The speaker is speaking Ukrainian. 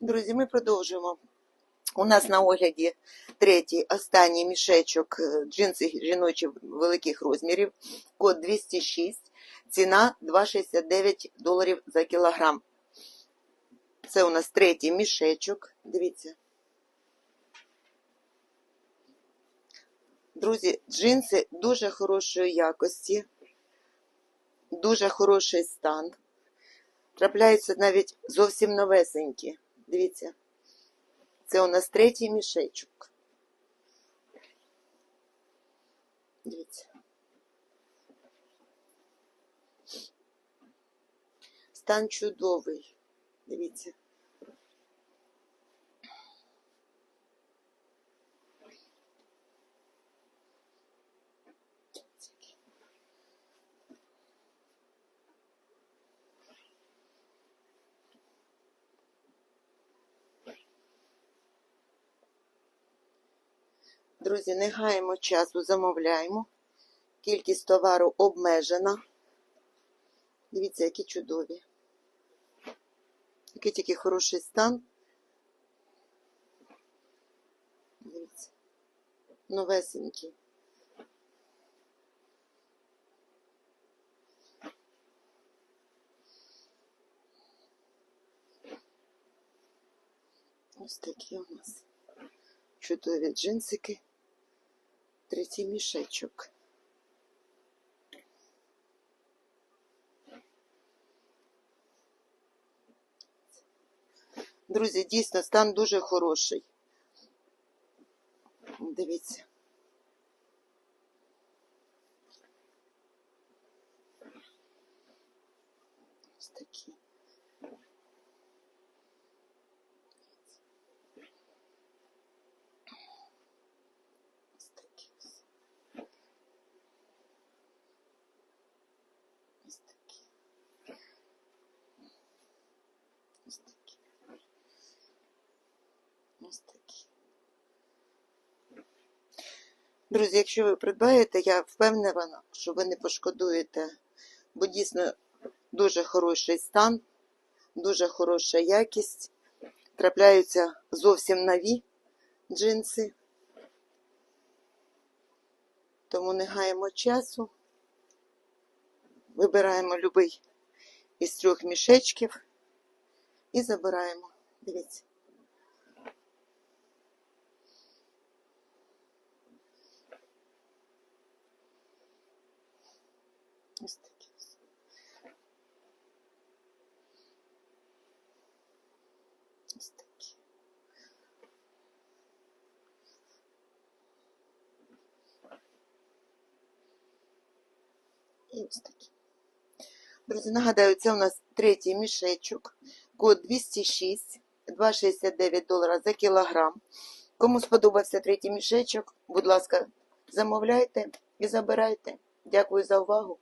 Друзі, ми продовжуємо. У нас на огляді третій останній мішечок е, джинси жіночі великих розмірів, код 206, ціна 2,69 доларів за кілограм. Це у нас третій мішечок. Дивіться. Друзі, джинси дуже хорошої якості, дуже хороший стан. Трапляються навіть зовсім новесенькі. Дивіться. Це у нас третій мішечок. Дивіться. Стан чудовий. Дивіться. Друзі, не гаємо часу, замовляємо. Кількість товару обмежена. Дивіться, які чудові. Який тільки хороший стан. Дивіться. Новесенький. Ось такі у нас чудові джинсики. Третій мішечок. Друзі, дійсно, стан дуже хороший. Дивіться. Ось такі. Ось. Друзі, якщо ви придбаєте, я впевнена, що ви не пошкодуєте, бо дійсно дуже хороший стан, дуже хороша якість. Трапляються зовсім нові джинси. Тому не гаємо часу. Вибираємо любий із трьох мішечків і забираємо. Дивіться. Ось такі. ось. Такі. І ось такі. Друзі, нагадаю, це у нас третій мішечок, код 206, 2,69 долара за кілограм. Кому сподобався третій мішечок, будь ласка, замовляйте і забирайте. Дякую за увагу.